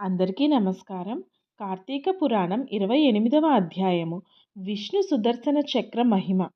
అందరికీ నమస్కారం. కార్తీక పురాణం ఇరవై ఎనిమిదవ అధ్యాయము. విష్ణు సుదర్శన చక్ర మహిమ.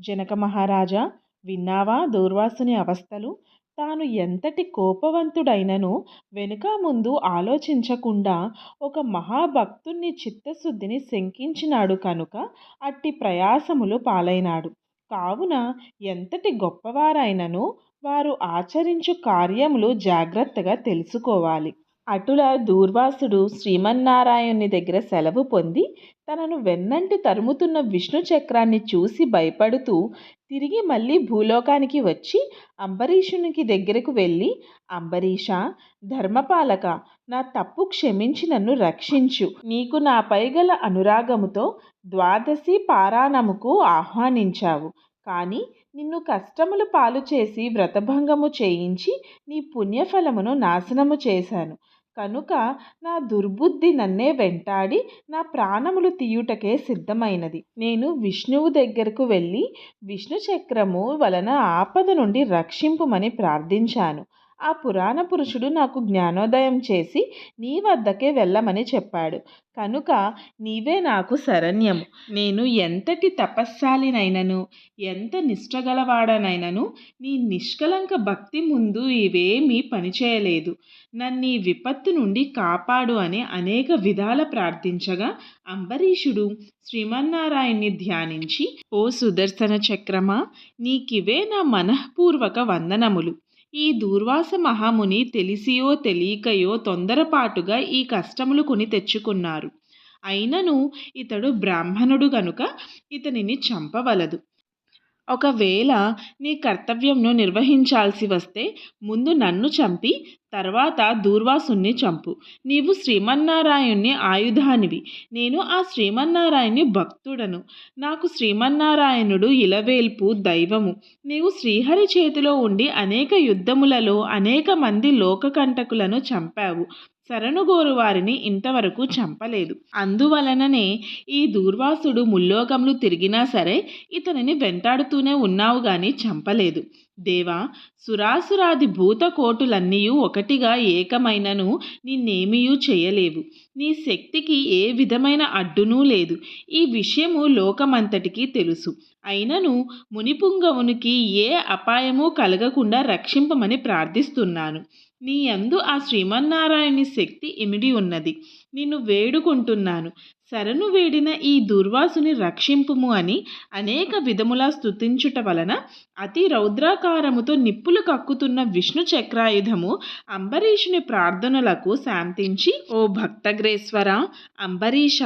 జనక మహారాజా విన్నావా దూర్వాసుని అవస్థలు? తాను ఎంతటి కోపవంతుడైనను వెనుక ముందు ఆలోచించకుండా ఒక మహాభక్తుణ్ణి చిత్తశుద్ధిని శంకించినాడు కనుక అట్టి ప్రయాసములు పాలైనాడు. కావున ఎంతటి గొప్పవారైనను వారు ఆచరించు కార్యములు జాగ్రత్తగా తెలుసుకోవాలి. అటుల దూర్వాసుడు శ్రీమన్నారాయణుని దగ్గర సెలవు పొంది తనను వెన్నంటి తరుముతున్న విష్ణు చక్రాన్ని చూసి భయపడుతూ తిరిగి మళ్ళీ భూలోకానికి వచ్చి అంబరీషునికి దగ్గరకు వెళ్ళి అంబరీష ధర్మపాలక నా తప్పు క్షమించి నన్ను రక్షించు. నీకు నాపై గల అనురాగముతో ద్వాదశి పారాణముకు ఆహ్వానించావు. కానీ నిన్ను కష్టములు పాలు చేసి వ్రతభంగము చేయించి నీ పుణ్యఫలమును నాశనము చేశాను. కనుక నా దుర్బుద్ధి నన్నే వెంటాడి నా ప్రాణములు తీయుటకే సిద్ధమైనది. నేను విష్ణువు దగ్గరకు వెళ్ళి విష్ణు చక్రము వలన ఆపద నుండి రక్షింపుమని ప్రార్థించాను. ఆ పురాణ పురుషుడు నాకు జ్ఞానోదయం చేసి నీ వద్దకే వెళ్ళమని చెప్పాడు. కనుక నీవే నాకు శరణ్యము. నేను ఎంతటి తపస్శాలినైనను ఎంత నిష్టగలవాడనైనను నీ నిష్కలంక భక్తి ముందు ఇవేమీ పనిచేయలేదు. నన్ను ఈ విపత్తు నుండి కాపాడు అని అనేక విధాల ప్రార్థించగా అంబరీషుడు శ్రీమన్నారాయణ్ణి ధ్యానించి ఓ సుదర్శన చక్రమా నీకివే నా మనఃపూర్వక వందనములు. ఈ దూర్వాస మహాముని తెలిసియో తెలియకయో తొందరపాటుగా ఈ కష్టములు కొని తెచ్చుకున్నారు. అయినను ఇతడు బ్రాహ్మణుడు గనుక ఇతనిని చంపవలదు. ఒకవేళ నీ కర్తవ్యంను నిర్వహించాల్సి వస్తే ముందు నన్ను చంపి తర్వాత దూర్వాసుని చంపు. నీవు శ్రీమన్నారాయణ్ణి ఆయుధానివి. నేను ఆ శ్రీమన్నారాయణ్ణి భక్తుడను. నాకు శ్రీమన్నారాయణుడు ఇలవేల్పు దైవము. నీవు శ్రీహరి చేతిలో ఉండి అనేక యుద్ధములలో అనేక మంది లోకకంటకులను చంపావు. శరణుగోరు వారిని ఇంతవరకు చంపలేదు. అందువలననే ఈ దూర్వాసుడు ముల్లోకములు తిరిగినా సరే ఇతనిని వెంటాడుతూనే ఉన్నావు గాని చంపలేదు. దేవా సురాసురాది భూతకోటులన్నీ ఒకటిగా ఏకమైనను నిన్నేమీయూ చేయలేవు. నీ శక్తికి ఏ విధమైన అడ్డునూ లేదు. ఈ విషయము లోకమంతటికీ తెలుసు. అయినను మునిపుంగవునికి ఏ అపాయము కలగకుండా రక్షింపమని ప్రార్థిస్తున్నాను. నీ యందు ఆ శ్రీమన్నారాయణి శక్తి ఇమిడి ఉన్నది. నిన్ను వేడుకుంటున్నాను. శరణు వేడిన ఈ దుర్వాసుని రక్షింపుము అని అనేక విధములా స్తుతించుట వలన అతి రౌద్రాకారముతో నిప్పులు కక్కుతున్న విష్ణు చక్రాయుధము అంబరీషుని ప్రార్థనలకు శాంతించి ఓ భక్తగ్రేశ్వర అంబరీష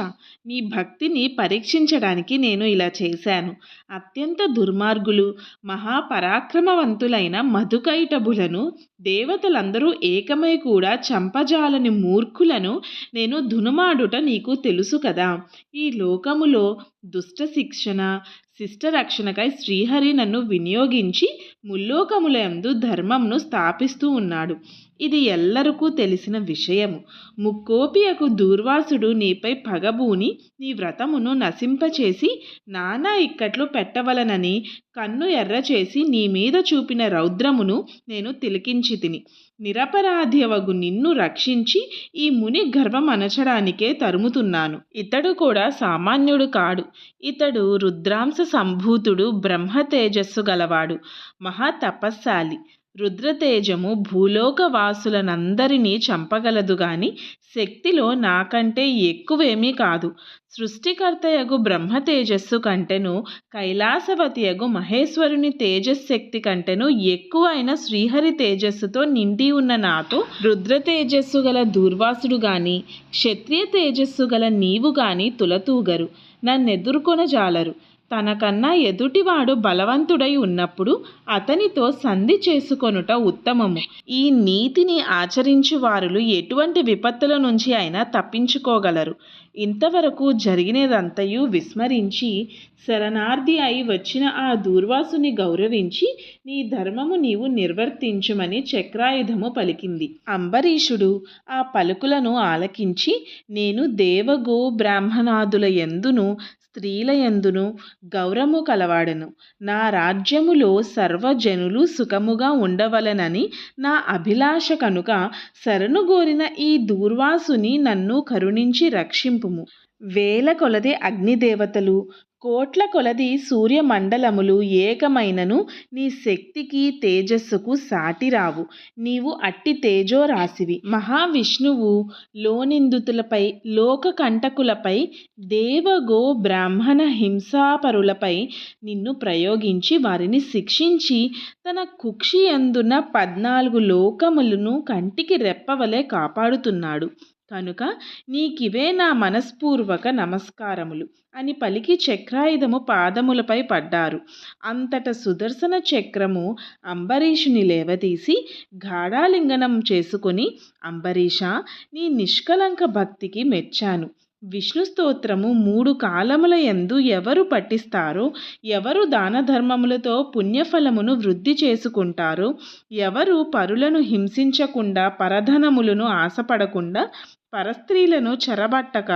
నీ భక్తిని పరీక్షించడానికి నేను ఇలా చేశాను. అత్యంత దుర్మార్గులు మహాపరాక్రమవంతులైన మధుకైటబులను దేవతలందరూ ఏకమై కూడా చంపజాలని మూర్ఖులను నేను దునుమాడుట నీకు తెలుసు కదా. ఈ లోకములో దుష్ట శిక్షణ శిష్ట రక్షణకై శ్రీహరి నన్ను వినియోగించి ముల్లోకములందు ధర్మంను స్థాపిస్తూ ఉన్నాడు. ఇది ఎల్లరికూ తెలిసిన విషయము. ముక్కోపియకు దూర్వాసుడు నీపై పగబూని నీ వ్రతమును నశింపచేసి నానా ఇక్కట్లు పెట్టవలనని కన్ను ఎర్రచేసి నీ మీద చూపిన రౌద్రమును నేను తిలికించి తిని నిరపరాధ్యవగు నిన్ను రక్షించి ఈ ముని గర్వం అనచడానికే తరుముతున్నాను. ఇతడు కూడా సామాన్యుడు కాడు. ఇతడు రుద్రాంశ సంభూతుడు బ్రహ్మ తేజస్సు గలవాడు మహా తపస్సాలి రుద్రతేజము భూలోకవాసులనందరినీ చంపగలదు గాని శక్తిలో నాకంటే ఎక్కువేమీ కాదు. సృష్టికర్తయగు బ్రహ్మ తేజస్సు కంటెను కైలాసవతియగు మహేశ్వరుని తేజశక్తి కంటెను ఎక్కువైన శ్రీహరి తేజస్సుతో నిండి ఉన్న నాతో రుద్ర తేజస్సు గల దూర్వాసుడు గాని క్షత్రియ తేజస్సు గల నీవు గాని తులతూగరు. నన్నెదుర్కొన జాలరు తనకన్నా ఎదుటివాడు బలవంతుడై ఉన్నప్పుడు అతనితో సంధి చేసుకొనుట ఉత్తమము. ఈ నీతిని ఆచరించు వారులు ఎటువంటి విపత్తుల నుంచి అయినా తప్పించుకోగలరు. ఇంతవరకు జరిగినదంతయు విస్మరించి శరణార్థి అయి వచ్చిన ఆ దూర్వాసుని గౌరవించి నీ ధర్మము నీవు నిర్వర్తించుమని చక్రాయుధము పలికింది. అంబరీషుడు ఆ పలుకులను ఆలకించి నేను దేవగో బ్రాహ్మణాదుల ఎందును స్త్రీలయందును గౌరవము కలవాడను. నా రాజ్యములో సర్వజనులు సుఖముగా ఉండవలెనని నా అభిలాష కనుక శరణుగోరిన ఈ దూర్వాసుని నన్ను కరుణించి రక్షింపుము. వేల కొలది అగ్నిదేవతలు కోట్ల కొలది సూర్యమండలములు ఏకమైనను నీ శక్తికి తేజస్సుకు సాటిరావు. నీవు అట్టి తేజోరాశివి. మహావిష్ణువు లోనిందుతులపై లోకకంటకులపై దేవగో బ్రాహ్మణ హింసాపరులపై నిన్ను ప్రయోగించి వారిని శిక్షించి తన కుక్షి అందున పద్నాలుగు లోకములను కంటికి రెప్పవలే కాపాడుతున్నాడు. కనుక నీకివే నా మనస్పూర్వక నమస్కారములు అని పలికి చక్రాయుధము పాదములపై పడ్డారు. అంతట సుదర్శన చక్రము అంబరీషుని లేవదీసి గాఢాలింగనం చేసుకుని అంబరీష నీ నిష్కలంక భక్తికి మెచ్చాను. విష్ణు స్తోత్రము మూడు కాలముల ఎందు ఎవరు పఠిస్తారో ఎవరు దాన ధర్మములతో పుణ్యఫలమును వృద్ధి చేసుకుంటారో ఎవరు పరులను హింసించకుండా పరధనములను ఆశపడకుండా పరస్త్రీలను చెరబట్టక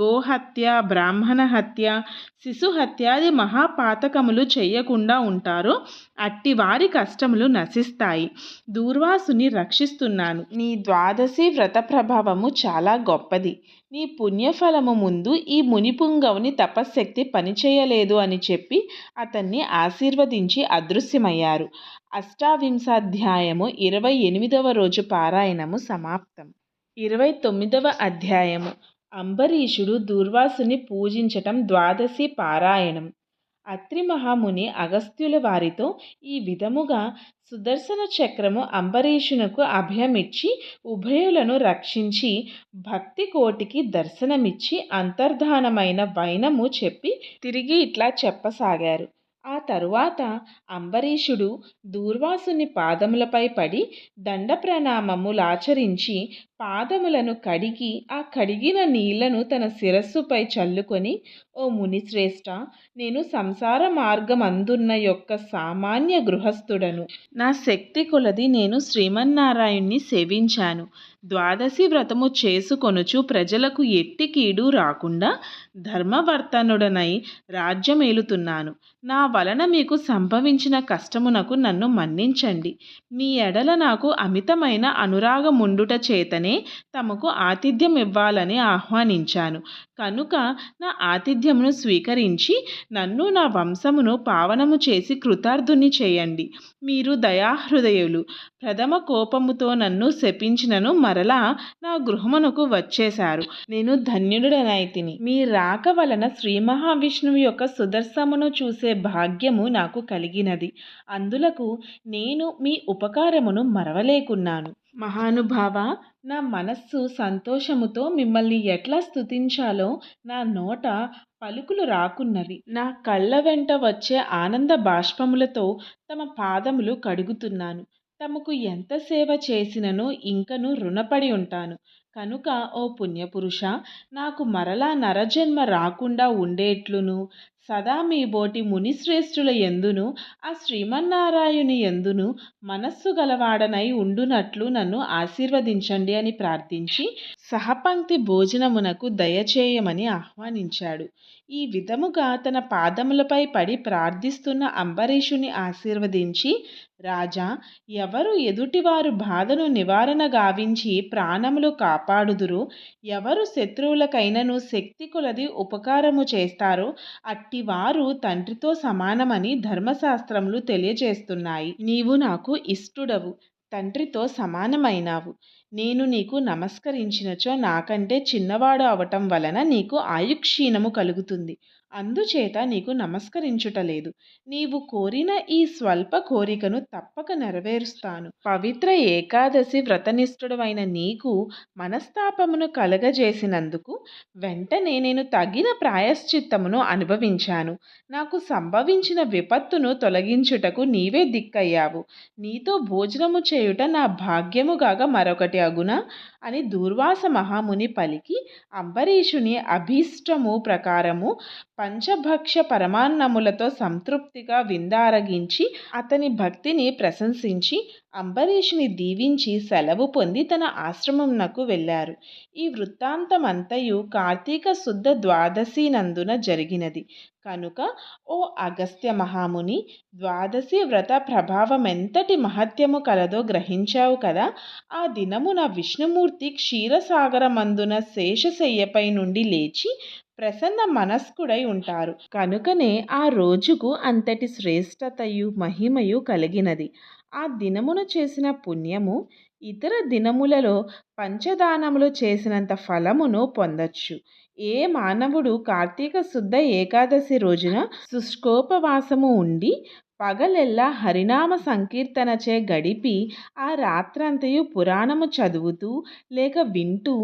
గోహత్య బ్రాహ్మణ హత్య శిశు హత్యాది మహాపాతకములు చేయకుండా ఉంటారో. అట్టి వారి కష్టములు నశిస్తాయి. దూర్వాసుని రక్షిస్తున్నాను. నీ ద్వాదశి వ్రత ప్రభావము చాలా గొప్పది. నీ పుణ్యఫలము ముందు ఈ మునిపుంగవుని తపశ్శక్తి పనిచేయలేదు అని చెప్పి అతన్ని ఆశీర్వదించి అదృశ్యమయ్యారు. అష్టావింశాధ్యాయము ఇరవై ఎనిమిదవ రోజు పారాయణము సమాప్తం. ఇరవై తొమ్మిదవ అధ్యాయము. అంబరీషుడు దూర్వాసుని పూజించటం ద్వాదశి పారాయణం. అత్రి మహాముని అగస్త్యుల వారితో ఈ విధముగా సుదర్శన చక్రము అంబరీషునకు అభయమిచ్చి ఉభయులను రక్షించి భక్తి కోటికి దర్శనమిచ్చి అంతర్ధానమైన వైనము చెప్పి తిరిగి ఇట్లా చెప్పసాగారు. ఆ తరువాత అంబరీషుడు దూర్వాసుని పాదములపై పడి దండ ప్రణామములాచరించి పాదములను కడిగి ఆ కడిగిన నీళ్ళను తన శిరస్సుపై చల్లుకొని ఓ మునిశ్రేష్ఠ నేను సంసార మార్గమందున్న యొక్క సామాన్య గృహస్థుడను. నా శక్తి కొలది నేను శ్రీమన్నారాయణ్ణి సేవించాను. ద్వాదశి వ్రతము చేసుకొనుచు ప్రజలకు ఎట్టి కీడు రాకుండా ధర్మవర్తనుడనై రాజ్యమేలుతున్నాను. నా వలన మీకు సంభవించిన కష్టమునకు నన్ను మన్నించండి. మీ ఎడల నాకు అమితమైన అనురాగముండుట చేతనే తమకు ఆతిథ్యం ఇవ్వాలని ఆహ్వానించాను. కనుక నా ఆతిథ్యమును స్వీకరించి నన్ను నా వంశమును పావనము చేసి కృతార్థుని చేయండి. మీరు దయాహృదయులు. ప్రథమ కోపముతో నన్ను శపించినను మరలా నా గృహమునకు వచ్చేశారు. నేను ధన్యుడనైతిని. మీ రాక వలన శ్రీ మహావిష్ణువు యొక్క సుదర్శమును చూసే భాగ్యము నాకు కలిగినది. అందులకు నేను మీ ఉపకారమును మరవలేకున్నాను. మహానుభావ నా మనస్సు సంతోషముతో మిమ్మల్ని ఎట్లా స్తుతించాలో నా నోట పలుకులు రాకున్నవి నా కళ్ళ వెంట వచ్చే ఆనంద బాష్పములతో తమ పాదములు కడుగుతున్నాను. తమకు ఎంత సేవ చేసినను ఇంకను రుణపడి ఉంటాను. కనుక ఓ పుణ్యపురుష నాకు మరలా నరజన్మ రాకుండా ఉండేట్లును? సదా మీ బోటి మునిశ్రేష్ఠుల ఎందును ఆ శ్రీమన్నారాయణుని ఎందును మనస్సు గలవాడనై ఉండునట్లు నన్ను ఆశీర్వదించండి అని ప్రార్థించి సహపంక్తి భోజనమునకు దయచేయమని ఆహ్వానించాడు. ఈ విధముగా తన పాదములపై పడి ప్రార్థిస్తున్న అంబరీషుని ఆశీర్వదించి రాజా ఎవరు ఎదుటివారు బాధను నివారణ గావించి ప్రాణములు కాపాడుదురు? ఎవరు శత్రువులకైనను శక్తి కొలది ఉపకారము చేస్తారో అట్టివారు తండ్రితో సమానమని ధర్మశాస్త్రములు తెలియజేస్తున్నాయి. నీవు నాకు ఇష్టుడవు తండ్రితో సమానమైనావు. నేను నీకు నమస్కరించినచో నాకంటే చిన్నవాడు అవటం వలన నీకు ఆయుక్షీణము కలుగుతుంది. అందుచేత నీకు నమస్కరించుటలేదు నీవు కోరిన ఈ స్వల్ప కోరికను తప్పక నెరవేరుస్తాను. పవిత్ర ఏకాదశి వ్రతనిష్ఠుడవైన నీకు మనస్తాపమును కలగజేసినందుకు వెంటనే నేను తగిన ప్రాయశ్చిత్తమును అనుభవించాను. నాకు సంభవించిన విపత్తును తొలగించుటకు నీవే దిక్కయ్యావు. నీతో భోజనము చేయుట నా భాగ్యముగాక మరొకటి అగునా? అని దూర్వాస మహాముని పలికి అంబరీషుని అభీష్టము ప్రకారము పంచభక్ష పరమాన్నములతో సంతృప్తిగా విందారగించి అతని భక్తిని ప్రశంసించి అంబరీషుని దీవించి సెలవు పొంది తన ఆశ్రమంనకు వెళ్ళారు. ఈ వృత్తాంతమంతయు కార్తీక శుద్ధ ద్వాదశి నందున జరిగినది. కనుక ఓ అగస్త్య మహాముని ద్వాదశి వ్రత ప్రభావం ఎంతటి మహత్యము కలదో గ్రహించావు కదా ఆ దినమున విష్ణుమూర్తి క్షీరసాగరమందున శేషశయ్యపై నుండి లేచి ప్రసన్న మనస్కుడై ఉంటారు. కనుకనే ఆ రోజుకు అంతటి శ్రేష్టతయు మహిమయు కలిగినది. ఆ దినమున చేసిన పుణ్యము ఇతర దినములలో పంచదానములు చేసినంత ఫలమును పొందొచ్చు. ఏ మానవుడు కార్తీక శుద్ధ ఏకాదశి రోజున శుష్కోపవాసము ఉండి పగలెల్లా హరినామ సంకీర్తనచే గడిపి ఆ రాత్రంతయు పురాణము చదువుతూ లేక వింటూ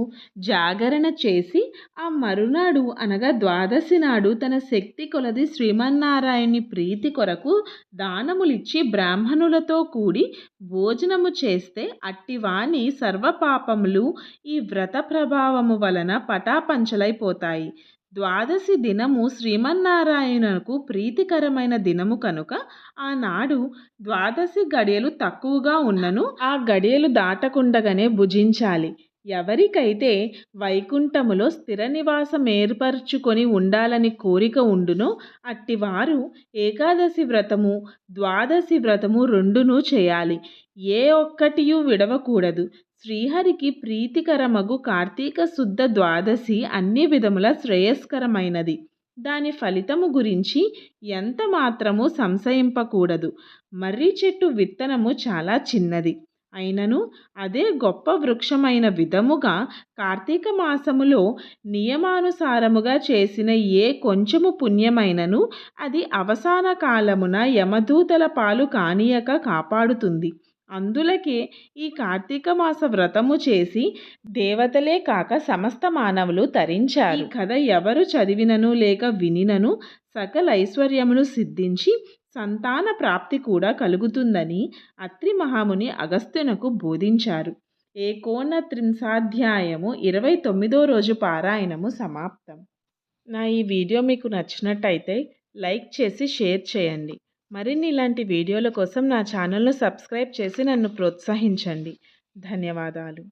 జాగరణ చేసి ఆ మరునాడు అనగా ద్వాదశి నాడు తన శక్తి కొలది శ్రీమన్నారాయణి ప్రీతి కొరకు దానములిచ్చి బ్రాహ్మణులతో కూడి భోజనము చేస్తే అట్టివాని సర్వపాపములు ఈ వ్రత ప్రభావము వలన పటాపంచలైపోతాయి. ద్వాదశి దినము శ్రీమన్నారాయణకు ప్రీతికరమైన దినము కనుక ఆనాడు ద్వాదశి గడియలు తక్కువగా ఉన్నను ఆ గడియలు దాటకుండగానే భుజించాలి. ఎవరికైతే వైకుంఠములో స్థిర నివాసం ఏర్పరచుకొని ఉండాలని కోరిక ఉండునో అట్టివారు ఏకాదశి వ్రతము ద్వాదశి వ్రతము రెండును చేయాలి. ఏ ఒక్కటియు విడవకూడదు. శ్రీహరికి ప్రీతికరమగు కార్తీక శుద్ధ ద్వాదశి అన్ని విధముల శ్రేయస్కరమైనది. దాని ఫలితము గురించి ఎంత మాత్రము సంశయింపకూడదు. మర్రి చెట్టు విత్తనము చాలా చిన్నది. అయినను అదే గొప్ప వృక్షమైన విధముగా కార్తీక మాసములో నియమానుసారముగా చేసిన ఏ కొంచెము పుణ్యమైనను అది అవసాన కాలమున యమదూతల పాలు కానీయక కాపాడుతుంది. అందులకే ఈ కార్తీక మాస వ్రతము చేసి దేవతలే కాక సమస్త మానవులు తరించారు. కథ ఎవరు చదివినను లేక వినినను సకల ఐశ్వర్యమును సిద్ధించి సంతాన ప్రాప్తి కూడా కలుగుతుందని అత్రి మహాముని అగస్త్యునకు బోధించారు. ఏకోన త్రింశాధ్యాయము ఇరవై తొమ్మిదో రోజు పారాయణము సమాప్తం. నా ఈ వీడియో మీకు నచ్చినట్టయితే లైక్ చేసి షేర్ చేయండి. మరిన్ని ఇలాంటి వీడియోల కోసం నా ఛానల్ను సబ్స్క్రైబ్ చేసి నన్ను ప్రోత్సహించండి. ధన్యవాదాలు.